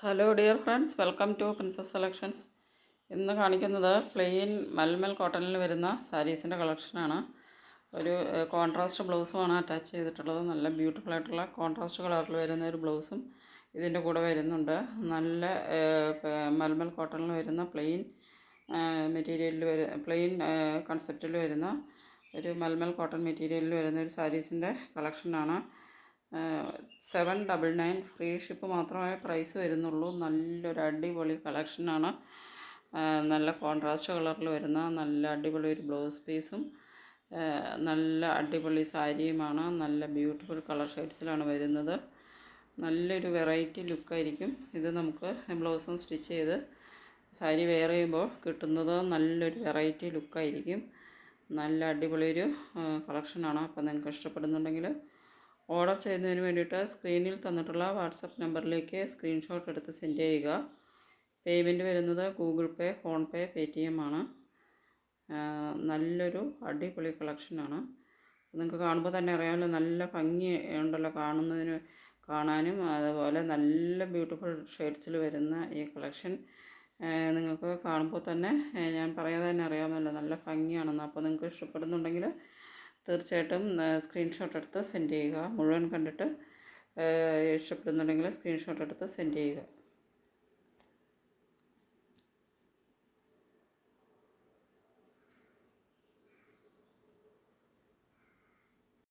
Hello dear friends welcome to princess selections ഇന്ന് കാണിക്കുന്നത് plain malmal കോട്ടണിൽ വരുന്ന സാരീസിന്റെ കളക്ഷനാണ് ഒരു കോൺട്രാസ്റ്റ് ബ്ലൗസുമാണ് അറ്റാച്ച് ചെയ്തിട്ടുള്ളത്. നല്ല ബ്യൂട്ടിഫുൾ ആയിട്ടുള്ള കോൺട്രാസ്റ്റ് കളറിൽ വരുന്ന ഒരു ബ്ലൗസും ഇതിന്റെ കൂടെ വരുന്നുണ്ട്. നല്ല മൽമൽ കോട്ടണിൽ വരുന്ന പ്ലെയിൻ മെറ്റീരിയലിൽ വരു പ്ലെയിൻ കൺസെപ്റ്റിൽ വരുന്ന ഒരു മൽമൽ കോട്ടൺ മെറ്റീരിയലിൽ വരുന്ന ഒരു സാരീസിന്റെ കളക്ഷനാണ് seven double nine free ship മാത്രമേ പ്രൈസ് വരുന്നുള്ളൂ. നല്ലൊരു അടിപൊളി കളക്ഷനാണ് നല്ല കോൺട്രാസ്റ്റ് കളറിൽ വരുന്ന നല്ല അടിപൊളി ഒരു ബ്ലൗസ് പീസും നല്ല അടിപൊളി സാരിയുമാണ് നല്ല ബ്യൂട്ടിഫുൾ കളർ ഷെയ്ഡ്സിലാണ് വരുന്നത്. നല്ലൊരു വെറൈറ്റി ലുക്കായിരിക്കും ഇത് നമുക്ക് ബ്ലൗസും സ്റ്റിച്ച് ചെയ്ത് സാരി വെയർ ചെയ്യുമ്പോൾ കിട്ടുന്നത് നല്ലൊരു വെറൈറ്റി ലുക്കായിരിക്കും നല്ല അടിപൊളി ഒരു കളക്ഷനാണ് അപ്പോൾ നിങ്ങൾക്ക് ഇഷ്ടപ്പെടുന്നുണ്ടെങ്കിൽ ഓർഡർ ചെയ്യുന്നതിന് വേണ്ടിയിട്ട് സ്ക്രീനിൽ തന്നിട്ടുള്ള വാട്സപ്പ് നമ്പറിലേക്ക് സ്ക്രീൻഷോട്ട് എടുത്ത് സെൻഡ് ചെയ്യുക. പേയ്മെന്റ് വരുന്നത് Google Pay PhonePe Paytm ആണ് നല്ലൊരു അടിപൊളി കളക്ഷനാണ് നിങ്ങൾക്ക് കാണുമ്പോൾ തന്നെ അറിയാമല്ലോ നല്ല ഭംഗി ഉണ്ടല്ലോ കാണുന്നതിന് കാണാനും. അതുപോലെ നല്ല ബ്യൂട്ടിഫുൾ ഷെയ്ഡ്സിൽ വരുന്ന ഈ കളക്ഷൻ. നിങ്ങൾക്ക് കാണുമ്പോൾ തന്നെ ഞാൻ പറയാതെ തന്നെ അറിയാമല്ലോ നല്ല ഭംഗിയാണെന്ന്. അപ്പോൾ നിങ്ങൾക്ക് ഇഷ്ടപ്പെടുന്നുണ്ടെങ്കിൽ തീർച്ചയായിട്ടും സ്ക്രീൻഷോട്ട് എടുത്ത് സെൻഡ് ചെയ്യുക. മുഴുവൻ കണ്ടിട്ട് ഇഷ്ടപ്പെടുന്നുണ്ടെങ്കിൽ സ്ക്രീൻഷോട്ട് എടുത്ത് സെൻഡ് ചെയ്യുക.